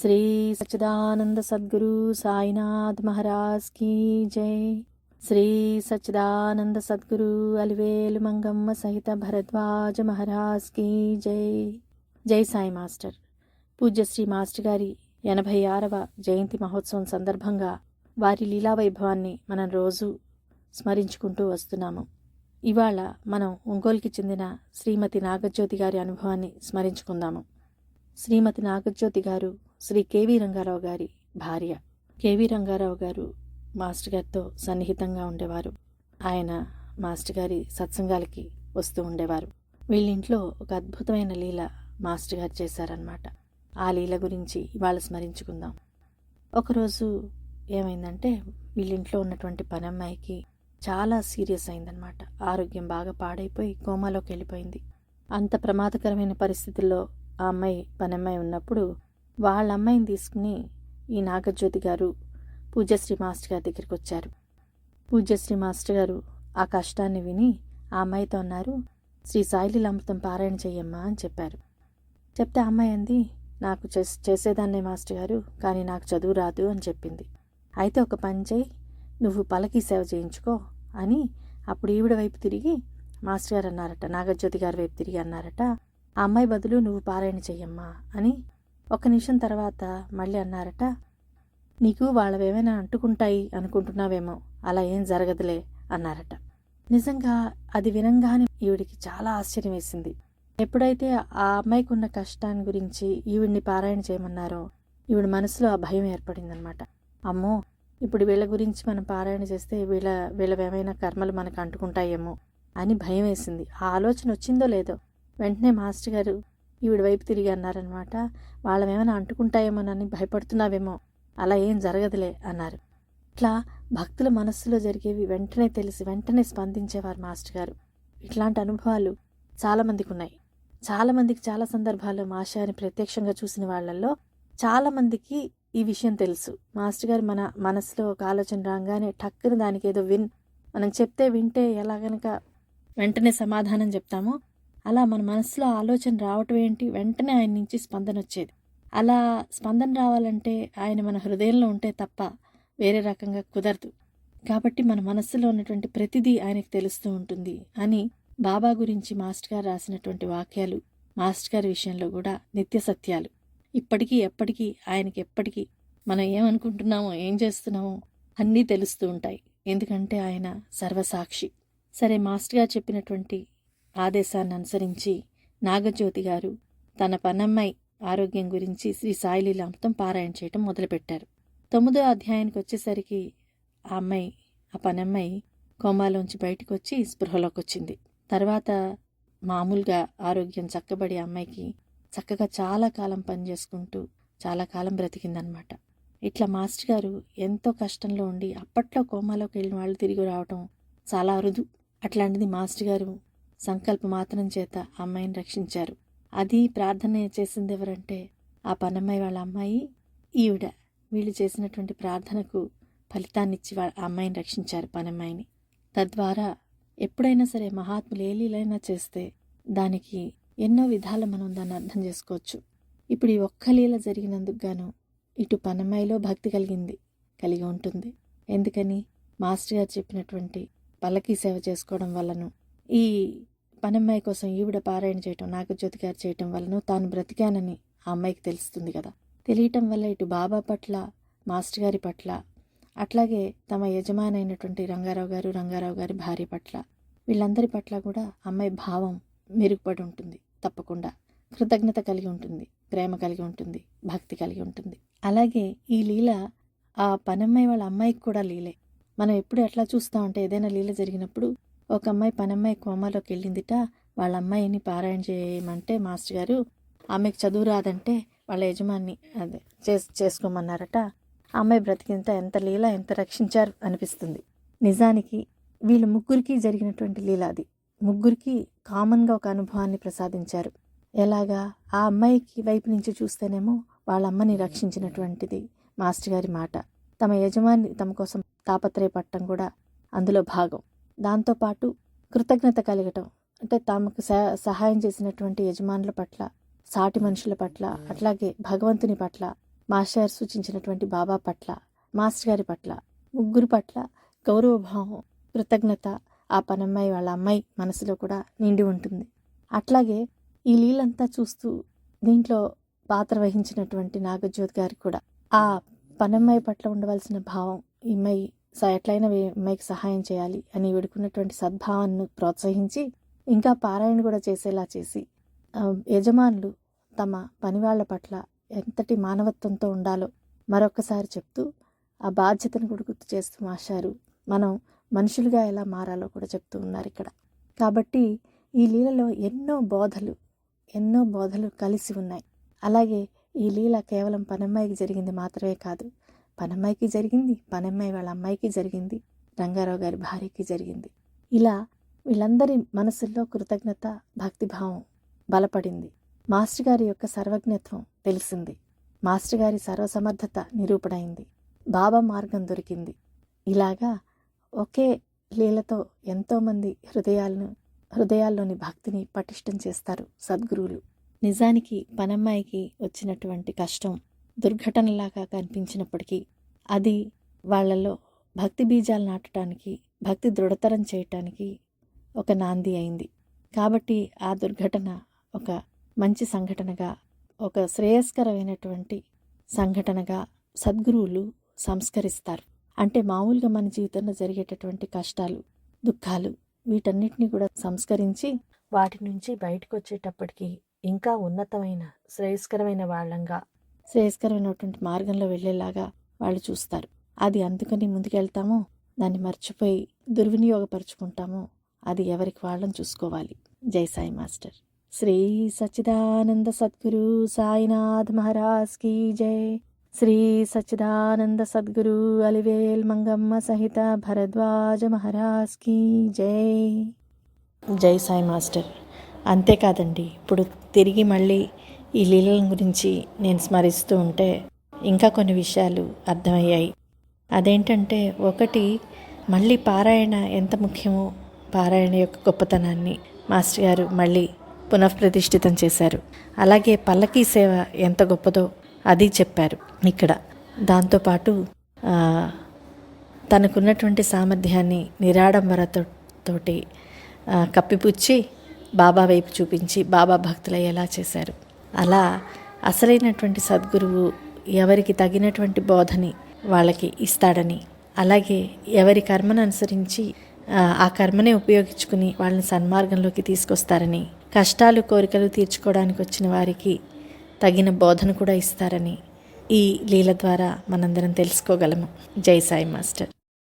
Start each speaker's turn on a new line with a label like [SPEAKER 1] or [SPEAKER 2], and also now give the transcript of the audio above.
[SPEAKER 1] శ్రీ సచ్చిదానంద సద్గురు సాయినాథ్ మహారాజ్ కీ జై. శ్రీ సచ్చిదానంద సద్గురు అలివేలు మంగమ్మ సహిత భరద్వాజ మహారాజ్ కీ జై. జై సాయి మాస్టర్. పూజ్యశ్రీ మాస్టర్ గారి ఎనభై ఆరవ జయంతి మహోత్సవం సందర్భంగా వారి లీలా వైభవాన్ని మనం రోజు స్మరించుకుంటూ వస్తున్నాము. ఇవాళ మనం ఒంగోలుకి చెందిన శ్రీమతి నాగజ్యోతి గారి అనుభవాన్ని స్మరించుకుందాము. శ్రీమతి నాగజ్యోతి గారు శ్రీ కేవీ రంగారావు గారి భార్య. కేవీ రంగారావు గారు మాస్టర్ గారితో సన్నిహితంగా ఉండేవారు. ఆయన మాస్టర్ గారి సత్సంగాలకి వస్తూ ఉండేవారు. వీళ్ళింట్లో ఒక అద్భుతమైన లీల మాస్టర్ గారు చేశారనమాట ఆ లీల గురించి ఇవాళ స్మరించుకుందాం. ఒకరోజు ఏమైందంటే వీళ్ళింట్లో ఉన్నటువంటి పనమ్మాయికి చాలా సీరియస్ అయిందనమాట ఆరోగ్యం బాగా పాడైపోయి కోమాలోకి వెళ్ళిపోయింది. అంత ప్రమాదకరమైన పరిస్థితుల్లో ఆ అమ్మాయి పనమ్మాయి ఉన్నప్పుడు వాళ్ళ అమ్మాయిని తీసుకుని ఈ నాగజ్యోతి గారు పూజశ్రీ మాస్టర్ గారి దగ్గరికి వచ్చారు. పూజ్యశ్రీ మాస్టర్ గారు ఆ కష్టాన్ని విని ఆ అమ్మాయితో అన్నారు శ్రీ సాయిలీల అమృతం పారాయణ చెయ్యమ్మా అని చెప్పారు. చెప్తే అమ్మాయి అంది నాకు చేస్ చేసేదాన్నే మాస్టర్ గారు కానీ నాకు చదువు రాదు అని చెప్పింది. అయితే ఒక పని చేయి నువ్వు పలకి సేవ చేయించుకో అని అప్పుడు ఈవిడ వైపు తిరిగి మాస్టర్ గారు అన్నారట నాగజ్యోతి గారి వైపు తిరిగి అన్నారట ఆ అమ్మాయి బదులు నువ్వు పారాయణ చెయ్యమ్మా అని ఒక నిమిషం తర్వాత మళ్ళీ అన్నారట నీకు వాళ్ళవేమైనా అంటుకుంటాయి అనుకుంటున్నావేమో అలా ఏం జరగదులే అన్నారట. నిజంగా అది వినంగానే ఈవిడికి చాలా ఆశ్చర్యం వేసింది. ఎప్పుడైతే ఆ అమ్మాయికి ఉన్న కష్టాన్ని గురించి ఈవిడిని పారాయణ చేయమన్నారో ఈవిడ మనసులో ఆ భయం ఏర్పడిందనమాట అమ్మో ఇప్పుడు వీళ్ళ గురించి మనం పారాయణ చేస్తే వీళ్ళ వీళ్ళవేమైనా కర్మలు మనకు అంటుకుంటాయేమో అని భయం వేసింది. ఆ ఆలోచన వచ్చిందో లేదో వెంటనే మాస్టర్ గారు ఈవిడ వైపు తిరిగి అన్నారనమాట. అంటుకుంటాయేమో అంటుకుంటాయేమోనని భయపడుతున్నావేమో అలా ఏం జరగదులే అన్నారు. ఇట్లా భక్తుల మనస్సులో జరిగేవి వెంటనే తెలిసి వెంటనే స్పందించేవారు మాస్టర్ గారు. ఇట్లాంటి అనుభవాలు చాలామందికి ఉన్నాయి చాలామందికి చాలా సందర్భాల్లో మాషాని ప్రత్యక్షంగా చూసిన వాళ్ళల్లో చాలామందికి ఈ విషయం తెలుసు. మాస్టర్ గారు మన మనసులో ఒక ఆలోచన రాగానే టక్కున దానికి ఏదో విన్ మనం చెప్తే వింటే ఎలాగనక వెంటనే సమాధానం చెప్తామో. అలా మన మనసులో ఆలోచన రావటం ఏంటి? వెంటనే ఆయన నుంచి స్పందన వచ్చేది. అలా స్పందన రావాలంటే ఆయన మన హృదయంలో ఉంటే తప్ప వేరే రకంగా కుదరదు. కాబట్టి మన మనస్సులో ఉన్నటువంటి ప్రతిదీ ఆయనకు తెలుస్తూ ఉంటుంది అని బాబా గురించి మాస్టర్ గారు రాసినటువంటి వాక్యాలు మాస్టర్ గారి విషయంలో కూడా నిత్య సత్యాలు. ఇప్పటికీ ఎప్పటికీ ఆయనకి ఎప్పటికీ మనం ఏమనుకుంటున్నామో ఏం చేస్తున్నామో అన్నీ తెలుస్తూ ఉంటాయి. ఎందుకంటే ఆయన సర్వసాక్షి. సరే మాస్టర్ గారు చెప్పినటువంటి ఆదేశాన్ని అనుసరించి నాగజ్యోతి గారు తన పనమ్మాయి ఆరోగ్యం గురించి శ్రీ సాయిలీల అమృతం పారాయణ చేయటం మొదలుపెట్టారు. తొమ్మిదో అధ్యాయానికి వచ్చేసరికి ఆ అమ్మాయి ఆ పనమ్మాయి కోమాలోంచి బయటకు వచ్చి స్పృహలోకి వచ్చింది తర్వాత మామూలుగా ఆరోగ్యం చక్కబడి అమ్మాయికి చక్కగా చాలా కాలం పనిచేసుకుంటూ చాలా కాలం బ్రతికిందనమాట. ఇట్లా మాస్టర్ గారు ఎంతో కష్టంలో ఉండి అప్పట్లో కోమాలోకి వెళ్ళిన వాళ్ళు తిరిగి రావటం చాలా అరుదు. అట్లాంటిది మాస్టర్ గారు సంకల్ప మాత్రం చేత అమ్మాయిని రక్షించారు. అది ప్రార్థన చేసింది ఎవరంటే ఆ పనమ్మాయి వాళ్ళ అమ్మాయి ఈవిడ. వీళ్ళు చేసినటువంటి ప్రార్థనకు ఫలితాన్నిచ్చి వాళ్ళ అమ్మాయిని రక్షించారు పనమ్మాయిని. తద్వారా ఎప్పుడైనా సరే మహాత్ములు ఏ లీలైనా చేస్తే దానికి ఎన్నో విధాల మనం దాన్ని అర్థం చేసుకోవచ్చు. ఇప్పుడు ఈ ఒక్క లీల జరిగినందుకు గాను ఇటు పనమ్మాయిలో భక్తి కలిగింది కలిగి ఉంటుంది. ఎందుకని? మాస్టర్ గారు చెప్పినటువంటి పల్లకి సేవ చేసుకోవడం వల్లను ఈ పనమ్మాయి కోసం ఈవిడ పారాయణ చేయటం నాగజ్యోతి గారు చేయటం వలన తాను బ్రతికానని ఆ అమ్మాయికి తెలుస్తుంది కదా. తెలియటం వల్ల ఇటు బాబా పట్ల మాస్టర్ గారి పట్ల అట్లాగే తమ యజమాని అయినటువంటి రంగారావు గారు రంగారావు గారి భార్య పట్ల వీళ్ళందరి పట్ల కూడా అమ్మాయి భావం మెరుగుపడి ఉంటుంది తప్పకుండా. కృతజ్ఞత కలిగి ఉంటుంది ప్రేమ కలిగి ఉంటుంది భక్తి కలిగి ఉంటుంది. అలాగే ఈ లీల ఆ పనమ్మాయి వాళ్ళ అమ్మాయికి కూడా లీలే. మనం ఎప్పుడు ఎట్లా చూస్తామంటే ఏదైనా లీల జరిగినప్పుడు ఒక అమ్మాయి పనమ్మాయి కోమాలోకి వెళ్ళిందిట వాళ్ళ అమ్మాయిని పారాయణ చేయమంటే మాస్టర్ గారు ఆమెకు చదువు రాదంటే వాళ్ళ యజమాని అదే చేస్ చేసుకోమన్నారట. అమ్మాయి బ్రతికింత ఎంత లీల ఎంత రక్షించారు అనిపిస్తుంది. నిజానికి వీళ్ళ ముగ్గురికి జరిగినటువంటి లీల అది. ముగ్గురికి కామన్గా ఒక అనుభవాన్ని ప్రసాదించారు. ఎలాగా? ఆ అమ్మాయికి వైపు నుంచి చూస్తేనేమో వాళ్ళ అమ్మని రక్షించినటువంటిది మాస్టర్ గారి మాట. తమ యజమాని తమ కోసం తాపత్రయపడటం కూడా అందులో భాగం. దాంతోపాటు కృతజ్ఞత కలగటం. అంటే తమకు సహ- సహాయం చేసినటువంటి యజమానుల పట్ల సాటి మనుషుల పట్ల అట్లాగే భగవంతుని పట్ల మాస్టర్ సూచించినటువంటి బాబా పట్ల మాస్టర్ గారి పట్ల ముగ్గురు పట్ల గౌరవభావం కృతజ్ఞత ఆ పనమ్మాయి వాళ్ళ అమ్మాయి మనసులో కూడా నిండి ఉంటుంది. అట్లాగే ఈ లీలంతా చూస్తూ దీంట్లో పాత్ర వహించినటువంటి నాగజ్యోతి గారికి కూడా ఆ పనమ్మాయి పట్ల ఉండవలసిన భావం ఈ సో స- ఎట్లయినా సహాయం చేయాలి అని విడుకున్నటువంటి సద్భావాన్ని ప్రోత్సహించి ఇంకా పారాయణ కూడా చేసేలా చేసి యజమానులు తమ పనివాళ్ళ పట్ల ఎంతటి మానవత్వంతో ఉండాలో మరొకసారి చెప్తూ ఆ బాధ్యతను కూడా గుర్తు చేస్తూ మాస్టారు. మనం మనుషులుగా ఎలా మారాలో కూడా చెప్తూ ఉన్నారు ఇక్కడ. కాబట్టి ఈ లీలలో ఎన్నో బోధలు ఎన్నో బోధలు కలిసి ఉన్నాయి. అలాగే ఈ లీల కేవలం పనమ్మాయికి జరిగింది మాత్రమే కాదు పనమ్మాయికి జరిగింది పనమ్మాయి వాళ్ళ అమ్మాయికి జరిగింది రంగారావు గారి భార్యకి జరిగింది. ఇలా వీళ్ళందరి మనసుల్లో కృతజ్ఞత భక్తిభావం బలపడింది. మాస్టర్ గారి యొక్క సర్వజ్ఞత్వం తెలిసింది. మాస్టర్ గారి సర్వసమర్థత నిరూపణైంది. బాబా మార్గం దొరికింది. ఇలాగా ఒకే లీలతో ఎంతోమంది హృదయాలను హృదయాల్లోని భక్తిని పటిష్టం చేస్తారు సద్గురువులు. నిజానికి పనమ్మాయికి వచ్చినటువంటి కష్టం దుర్ఘటనలాగా కనిపించినప్పటికీ అది వాళ్ళలో భక్తి బీజాలు నాటడానికి భక్తి దృఢతరం చేయటానికి ఒక నాంది అయింది. కాబట్టి ఆ దుర్ఘటన ఒక మంచి సంఘటనగా ఒక శ్రేయస్కరమైనటువంటి సంఘటనగా సద్గురువులు సంస్కరిస్తారు. అంటే మామూలుగా మన జీవితంలో జరిగేటటువంటి కష్టాలు దుఃఖాలు వీటన్నిటిని కూడా సంస్కరించి వాటి నుంచి బయటకు వచ్చేటప్పటికి ఇంకా ఉన్నతమైన శ్రేయస్కరమైన వాళ్ళంగా శ్రేయస్కరమైనటువంటి మార్గంలో వెళ్ళేలాగా వాళ్ళు చూస్తారు. అది అందుకని ముందుకెళ్తామో దాన్ని మర్చిపోయి దుర్వినియోగపరుచుకుంటామో. అది ఎవరికి వాళ్ళని చూసుకోవాలి. జై సాయి మాస్టర్. శ్రీ సచ్చిదానంద సద్గురు సాయినాథ్ మహారాజ్ కీ జై. శ్రీ సచ్చిదానంద సద్గురు అలివేల్ మంగమ్మ సహిత భరద్వాజ మహారాజ్ కీ జై. జై సాయి మాస్టర్. అంతేకాదండి ఇప్పుడు తిరిగి మళ్ళీ ఈ లీలల గురించి నేను స్మరిస్తూ ఉంటే ఇంకా కొన్ని విషయాలు అర్థమయ్యాయి. అదేంటంటే ఒకటి మళ్ళీ పారాయణ ఎంత ముఖ్యమో పారాయణ యొక్క గొప్పతనాన్ని మాస్టర్ గారు మళ్ళీ పునఃప్రతిష్ఠితం చేశారు. అలాగే పల్లకీ సేవ ఎంత గొప్పదో అది చెప్పారు ఇక్కడ. దాంతోపాటు తనకున్నటువంటి సామర్థ్యాన్ని నిరాడంబరతో తోటి కప్పిపుచ్చి బాబా వైపు చూపించి బాబా భక్తులయ్యేలా చేశారు. అలా అసలైనటువంటి సద్గురువు ఎవరికి తగినటువంటి బోధని వాళ్ళకి ఇస్తాడని అలాగే ఎవరి కర్మను అనుసరించి ఆ, కర్మనే ఉపయోగించుకుని వాళ్ళని సన్మార్గంలోకి తీసుకొస్తారని కష్టాలు కోరికలు తీర్చుకోవడానికి వచ్చిన వారికి తగిన బోధన కూడా ఇస్తారని ఈ లీల ద్వారా మనందరం తెలుసుకోగలము. జై సాయి మాస్టర్.